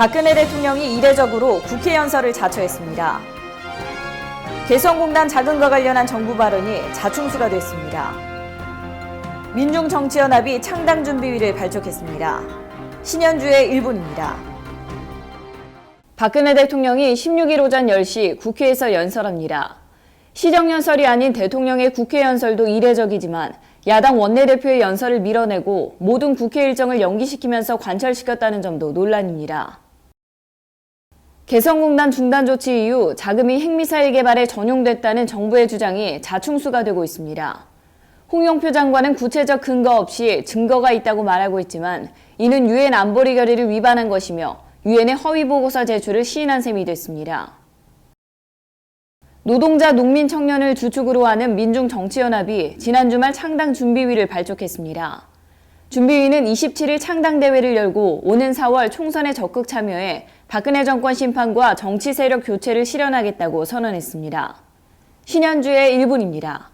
박근혜 대통령이 이례적으로 국회 연설을 자처했습니다. 개성공단 자금과 관련한 정부 발언이 자충수가 됐습니다. 민중정치연합이 창당준비위를 발족했습니다. 신현주의 일본입니다. 박근혜 대통령이 16일 오전 10시 국회에서 연설합니다. 시정연설이 아닌 대통령의 국회 연설도 이례적이지만 야당 원내대표의 연설을 밀어내고 모든 국회 일정을 연기시키면서 관철시켰다는 점도 논란입니다. 개성공단 중단 조치 이후 자금이 핵미사일 개발에 전용됐다는 정부의 주장이 자충수가 되고 있습니다. 홍영표 장관은 구체적 근거 없이 증거가 있다고 말하고 있지만 이는 유엔 안보리 결의를 위반한 것이며 유엔의 허위 보고서 제출을 시인한 셈이 됐습니다. 노동자, 농민, 청년을 주축으로 하는 민중 정치연합이 지난 주말 창당 준비위를 발족했습니다. 준비위는 27일 창당대회를 열고 오는 4월 총선에 적극 참여해 박근혜 정권 심판과 정치 세력 교체를 실현하겠다고 선언했습니다. 신현주의 1분입니다.